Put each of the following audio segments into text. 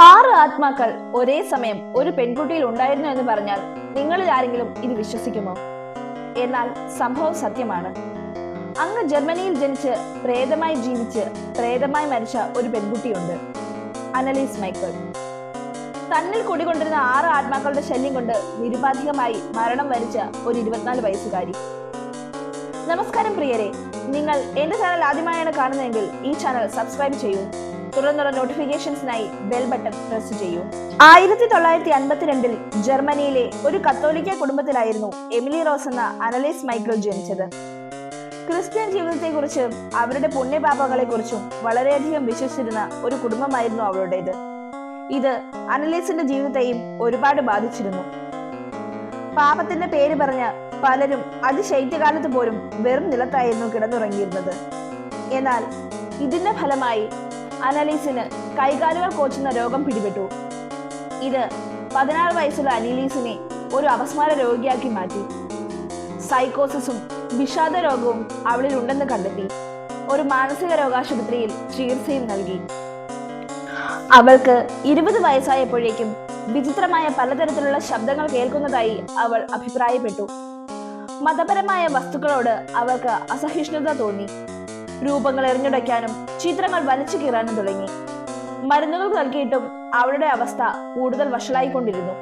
ആറ് ആത്മാക്കൾ ഒരേ സമയം ഒരു പെൺകുട്ടിയിൽ ഉണ്ടായിരുന്നു എന്ന് പറഞ്ഞാൽ നിങ്ങളിൽ ആരെങ്കിലും ഇത് വിശ്വസിക്കുമോ? എന്നാൽ സംഭവം സത്യമാണ്. അങ്ങ് ജർമ്മനിയിൽ ജനിച്ച് പ്രേതമായി ജീവിച്ച് പ്രേതമായി മരിച്ച ഒരു പെൺകുട്ടിയുണ്ട്. Anneliese Michel. തന്നിൽ കുടികൊണ്ടിരുന്ന ആറ് ആത്മാക്കളുടെ ശല്യം കൊണ്ട് നിരുപാധികമായി മരണം വരിച്ച ഒരു ഇരുപത്തിനാല് വയസ്സുകാരി. നമസ്കാരം പ്രിയരെ. നിങ്ങൾ എന്റെ ചാനൽ ആദ്യമായാണ് കാണുന്നതെങ്കിൽ ഈ ചാനൽ സബ്സ്ക്രൈബ് ചെയ്യൂ. തുടർന്നുള്ള നോട്ടിഫിക്കേഷൻസിനായി ബെൽ ബട്ടൺ പ്രസ് ചെയ്യൂ. ആയിരത്തി തൊള്ളായിരത്തി അൻപത്തിരണ്ടിൽ ജർമ്മനിയിലെ ഒരു കത്തോലിക്ക കുടുംബത്തിലായിരുന്നു എമിലി റോസ് എന്ന അനലീസ് മൈക്കിൾ ജനിച്ചത്. ക്രിസ്ത്യൻ ജീവിതത്തെക്കുറിച്ച് അവരുടെ പുണ്യപാപങ്ങളെക്കുറിച്ചും വളരെയധികം വിശ്വസിച്ചിരുന്ന ഒരു കുടുംബമായിരുന്നു അവരുടേത് ഇത് അനലീസിന്റെ ജീവിതത്തെയും ഒരുപാട് ബാധിച്ചിരുന്നു. പാപത്തിന്റെ പേര് പറഞ്ഞ് പലരും അതിശൈത്യകാലത്ത് പോലും വെറും നിലത്തായിരുന്നു കിടന്നുറങ്ങിയിരുന്നത്. എന്നാൽ ഇതിന്റെ ഫലമായി അനലീസിന് കൈകാലുകൾ കോച്ചുന്ന രോഗം പിടിപെട്ടു. ഇത് പതിനാറ് വയസ്സുള്ള അനലീസിനെ ഒരു അപസ്മാര രോഗിയാക്കി മാറ്റി. സൈക്കോസിസും വിഷാദ രോഗവും അവളിൽ ഉണ്ടെന്ന് കണ്ടെത്തി. ഒരു മാനസിക രോഗാശുപത്രിയിൽ ചികിത്സയും നൽകി. അവൾക്ക് ഇരുപത് വയസ്സായപ്പോഴേക്കും വിചിത്രമായ പലതരത്തിലുള്ള ശബ്ദങ്ങൾ കേൾക്കുന്നതായി അവൾ അഭിപ്രായപ്പെട്ടു. മതപരമായ വസ്തുക്കളോട് അവൾക്ക് അസഹിഷ്ണുത തോന്നി. രൂപങ്ങൾ എറിഞ്ഞുടയ്ക്കാനും ചിത്രങ്ങൾ വലിച്ചു കീറാനും തുടങ്ങി. മരുന്നുകൾ നൽകിയിട്ടും അവളുടെ അവസ്ഥ കൂടുതൽ വഷളായിക്കൊണ്ടിരുന്നു.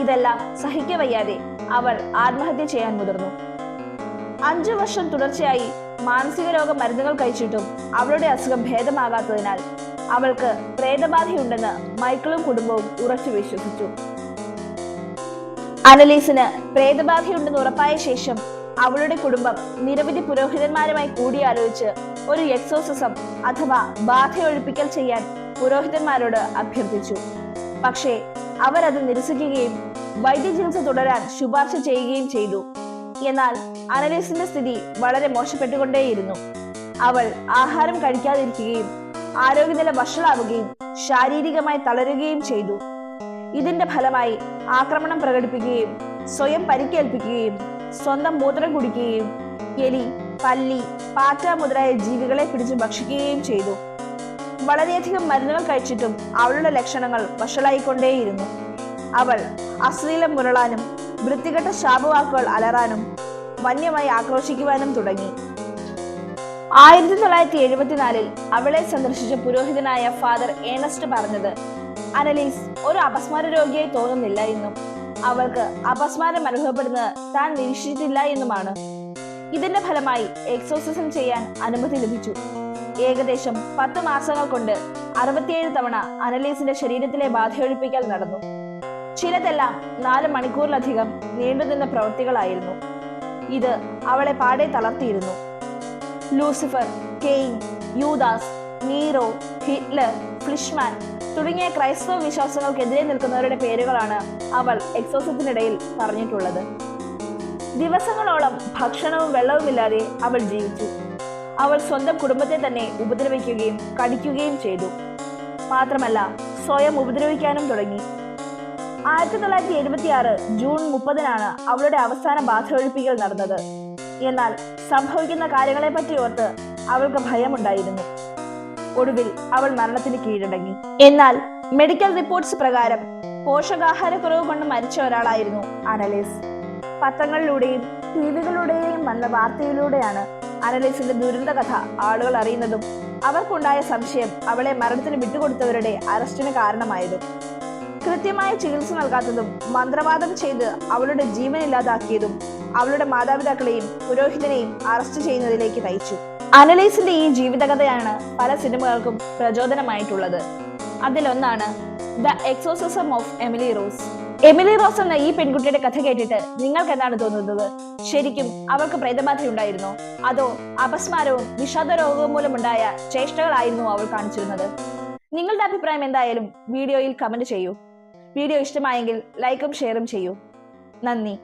ഇതെല്ലാം സഹിക്കവയ്യാതെ അവൾ ആത്മഹത്യ ചെയ്യാൻ മുതിർന്നു. അഞ്ചു വർഷം തുടർച്ചയായി മാനസിക രോഗ മരുന്നുകൾ കഴിച്ചിട്ടും അവളുടെ അസുഖം ഭേദമാകാത്തതിനാൽ അവൾക്ക് പ്രേതബാധയുണ്ടെന്ന് മൈക്കിളും കുടുംബവും ഉറച്ചു വിശ്വസിച്ചു. അനലീസിന് പ്രേതബാധയുണ്ടെന്ന് ഉറപ്പായ ശേഷം അവളുടെ കുടുംബം നിരവധി പുരോഹിതന്മാരുമായി കൂടിയാലോചിച്ച് ഒരു എക്സോസിസം അഥവാ ബാധയൊഴിപ്പിക്കൽ ചെയ്യാൻ പുരോഹിതന്മാരോട് അഭ്യർത്ഥിച്ചു. പക്ഷേ അവരത് നിരസിക്കുകയും വൈദ്യചികിത്സ തുടരാൻ ശുപാർശ ചെയ്യുകയും ചെയ്തു. എന്നാൽ അനലീസിന്റെ സ്ഥിതി വളരെ മോശപ്പെട്ടുകൊണ്ടേയിരുന്നു. അവൾ ആഹാരം കഴിക്കാതിരിക്കുകയും ആരോഗ്യനില വഷളാവുകയും ശാരീരികമായി തളരുകയും ചെയ്തു. ഇതിന്റെ ഫലമായി ആക്രമണം പ്രകടിപ്പിക്കുകയും സ്വയം പരിക്കേൽപ്പിക്കുകയും സ്വന്തം മൂത്രം കുടിക്കുകയും എലി പല്ലി പാറ്റ മുതലായ ജീവികളെ പിടിച്ച് ഭക്ഷിക്കുകയും ചെയ്തു. വളരെയധികം മരുന്നുകൾ കഴിച്ചിട്ടും അവളുടെ ലക്ഷണങ്ങൾ വഷളായിക്കൊണ്ടേയിരുന്നു. അവൾ അശ്ലീലം മുരളാനും വൃത്തികെട്ട ശാപവാക്കുകൾ അലറാനും വന്യമായി ആക്രോശിക്കുവാനും തുടങ്ങി. ആയിരത്തി തൊള്ളായിരത്തി എഴുപത്തിനാലിൽ അവളെ സന്ദർശിച്ച പുരോഹിതനായ ഫാദർ ഏണസ്റ്റ് പറഞ്ഞത് അനലീസ് ഒരു അപസ്മാര രോഗിയായി തോന്നുന്നില്ല എന്നും അവൾക്ക് അപസ്മാരം അനുഭവപ്പെടുന്നത് താൻ നിരീക്ഷിച്ചിട്ടില്ല എന്നുമാണ്. ഇതിന്റെ ഫലമായി എക്സോസിസം ചെയ്യാൻ അനുമതി ലഭിച്ചു. ഏകദേശം പത്ത് മാസങ്ങൾ കൊണ്ട് അറുപത്തിയേഴ് തവണ അനലീസിന്റെ ശരീരത്തിലെ ബാധയൊഴിപ്പിക്കൽ നടന്നു. ചിലതെല്ലാം നാല് മണിക്കൂറിലധികം നീണ്ടുനിന്ന പ്രവൃത്തികളായിരുന്നു. ഇത് അവളെ പാടെ തളർത്തിയിരുന്നു. ലൂസിഫർ കെയ്ൻ യൂദാസ് നീറോ ഹിറ്റ്ലർ ഫ്ലിഷ്മാൻ തുടങ്ങിയ ക്രൈസ്തവ വിശ്വാസങ്ങൾക്കെതിരെ നിൽക്കുന്നവരുടെ പേരുകളാണ് അവൾ എക്സോസത്തിനിടയിൽ പറഞ്ഞിട്ടുള്ളത്. ദിവസങ്ങളോളം ഭക്ഷണവും വെള്ളവുമില്ലാതെ അവൾ ജീവിച്ചു. അവൾ സ്വന്തം കുടുംബത്തെ തന്നെ ഉപദ്രവിക്കുകയും കടിക്കുകയും ചെയ്തു. മാത്രമല്ല സ്വയം ഉപദ്രവിക്കാനും തുടങ്ങി. ആയിരത്തി തൊള്ളായിരത്തി എഴുപത്തി ആറ് ജൂൺ മുപ്പതിനാണ് അവളുടെ അവസാന ബാധയൊഴിപ്പിക്കൽ നടന്നത്. എന്നാൽ സംഭവിക്കുന്ന കാര്യങ്ങളെപ്പറ്റി ഓർത്ത് അവൾക്ക് ഭയമുണ്ടായിരുന്നു. ഒടുവിൽ അവൾ മരണത്തിന് കീഴടങ്ങി. എന്നാൽ മെഡിക്കൽ റിപ്പോർട്ട്സ് പ്രകാരം പോഷകാഹാരക്കുറവ് കൊണ്ട് മരിച്ച ഒരാളായിരുന്നു അനലേസ്. പത്രങ്ങളിലൂടെയും ടി വികളിലൂടെയും വന്ന വാർത്തയിലൂടെയാണ് അനലേസിന്റെ ദുരന്ത കഥ ആളുകൾ അറിയുന്നതും അവർക്കുണ്ടായ സംശയം അവളെ മരണത്തിന് വിട്ടുകൊടുത്തവരുടെ അറസ്റ്റിന് കാരണമായതും. കൃത്യമായ ചികിത്സ നൽകാത്തതും മന്ത്രവാദം ചെയ്ത് അവളുടെ ജീവൻ ഇല്ലാതാക്കിയതും അവളുടെ മാതാപിതാക്കളെയും പുരോഹിതനെയും അറസ്റ്റ് ചെയ്യുന്നതിലേക്ക് നയിച്ചു. അനലൈസിന്റെ ഈ ജീവിതകഥയാണ് പല സിനിമകൾക്കും പ്രചോദനമായിട്ടുള്ളത്. അതിലൊന്നാണ് the exorcism of Emily Rose Emily Rose എന്ന ഈ പെൺകുട്ടിയുടെ കഥ കേട്ടിട്ട് നിങ്ങൾക്ക് എന്താണ് തോന്നുന്നത്? ശരിക്കും അവൾക്ക് പ്രേതബാധയുണ്ടായിരുന്നോ അതോ അപസ്മാരവും വിഷാദ രോഗവും മൂലമുണ്ടായ ചേഷ്ടകളായിരുന്നു അവൾ കാണിച്ചിരുന്നത്? നിങ്ങളുടെ അഭിപ്രായം എന്തായാലും വീഡിയോയിൽ കമന്റ് ചെയ്യൂ. വീഡിയോ ഇഷ്ടമായെങ്കിൽ ലൈക്കും ഷെയറും ചെയ്യൂ. നന്ദി.